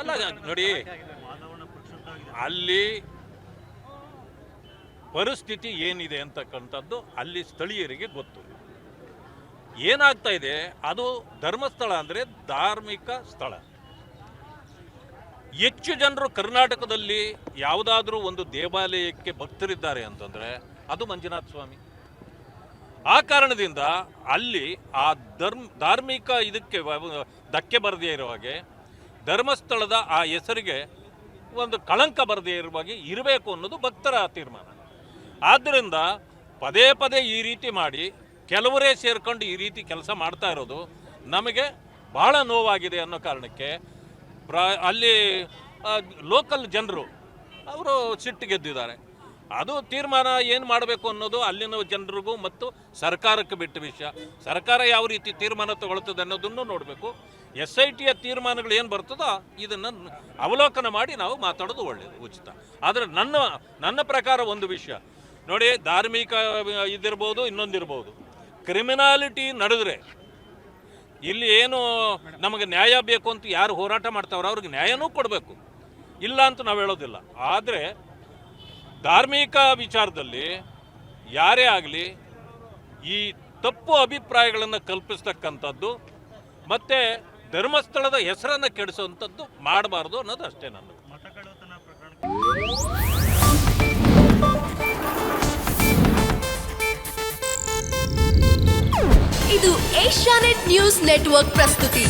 ಅಲ್ಲ ನೋಡಿ, ಅಲ್ಲಿ ಪರಿಸ್ಥಿತಿ ಏನಿದೆ ಅಂತಕ್ಕಂಥದ್ದು ಅಲ್ಲಿ ಸ್ಥಳೀಯರಿಗೆ ಗೊತ್ತು. ಏನಾಗ್ತಾ ಇದೆ? ಅದು ಧರ್ಮಸ್ಥಳ ಅಂದರೆ ಧಾರ್ಮಿಕ ಸ್ಥಳ. ಹೆಚ್ಚು ಜನರು ಕರ್ನಾಟಕದಲ್ಲಿ ಯಾವುದಾದ್ರೂ ಒಂದು ದೇವಾಲಯಕ್ಕೆ ಭಕ್ತರಿದ್ದಾರೆ ಅಂತಂದರೆ ಅದು ಮಂಜುನಾಥ ಸ್ವಾಮಿ. ಆ ಕಾರಣದಿಂದ ಅಲ್ಲಿ ಆ ಧರ್ಮ, ಧಾರ್ಮಿಕ ಇದಕ್ಕೆ ಧಕ್ಕೆ ಬರದೇ ಇರೋ ಹಾಗೆ ಧರ್ಮಸ್ಥಳದ ಆ ಹೆಸರಿಗೆ ಒಂದು ಕಳಂಕ ಬರದೇ ಇರುವ ಹಾಗೆ ಇರಬೇಕು ಅನ್ನೋದು ಭಕ್ತರ ತೀರ್ಮಾನ. ಆದ್ದರಿಂದ ಪದೇ ಪದೇ ಈ ರೀತಿ ಮಾಡಿ ಕೆಲವರೇ ಸೇರ್ಕೊಂಡು ಈ ರೀತಿ ಕೆಲಸ ಮಾಡ್ತಾ ಇರೋದು ನಮಗೆ ಬಹಳ ನೋವಾಗಿದೆ ಅನ್ನೋ ಕಾರಣಕ್ಕೆ ಪ್ರ ಅಲ್ಲಿ ಲೋಕಲ್ ಜನರು ಅವರು ಸಿಟ್ಟು ಗೆದ್ದಿದ್ದಾರೆ. ಅದು ತೀರ್ಮಾನ ಏನು ಮಾಡಬೇಕು ಅನ್ನೋದು ಅಲ್ಲಿನ ಜನರಿಗೂ ಮತ್ತು ಸರ್ಕಾರಕ್ಕೆ ಬಿಟ್ಟ ವಿಷಯ. ಸರ್ಕಾರ ಯಾವ ರೀತಿ ತೀರ್ಮಾನ ತಗೊಳ್ತದೆ ಅನ್ನೋದನ್ನು ನೋಡಬೇಕು. ಎಸ್ ಐ ಟಿಯ ತೀರ್ಮಾನಗಳು ಏನು ಬರ್ತದೋ ಇದನ್ನು ಅವಲೋಕನ ಮಾಡಿ ನಾವು ಮಾತಾಡೋದು ಒಳ್ಳೆಯದು ಉಚಿತ. ಆದರೆ ನನ್ನ ನನ್ನ ಪ್ರಕಾರ ಒಂದು ವಿಷಯ. ನೋಡಿ, ಧಾರ್ಮಿಕ ಇದಿರ್ಬೋದು, ಇನ್ನೊಂದಿರ್ಬೋದು. ಕ್ರಿಮಿನಾಲಿಟಿ ನಡೆದ್ರೆ ಇಲ್ಲಿ ಏನು ನಮಗೆ ನ್ಯಾಯ ಬೇಕು ಅಂತ ಯಾರು ಹೋರಾಟ ಮಾಡ್ತಾವ್ರೋ ಅವ್ರಿಗೆ ನ್ಯಾಯನೂ ಕೊಡಬೇಕು. ಇಲ್ಲ ಅಂತ ನಾವು ಹೇಳೋದಿಲ್ಲ. ಆದರೆ ಧಾರ್ಮಿಕ ವಿಚಾರದಲ್ಲಿ ಯಾರೇ ಆಗಲಿ ಈ ತಪ್ಪು ಅಭಿಪ್ರಾಯಗಳನ್ನು ಕಲ್ಪಿಸ್ತಕ್ಕಂಥದ್ದು ಮತ್ತು ಧರ್ಮಸ್ಥಳದ ಹೆಸರನ್ನು ಕೆಡಿಸುವಂಥದ್ದು ಮಾಡಬಾರ್ದು ಅನ್ನೋದು ಅಷ್ಟೇ ನನ್ನ ಇದು ಏಷ್ಯಾನೆಟ್ ನ್ಯೂಸ್ ನೆಟ್ವರ್ಕ್ ಪ್ರಸ್ತುತಿ.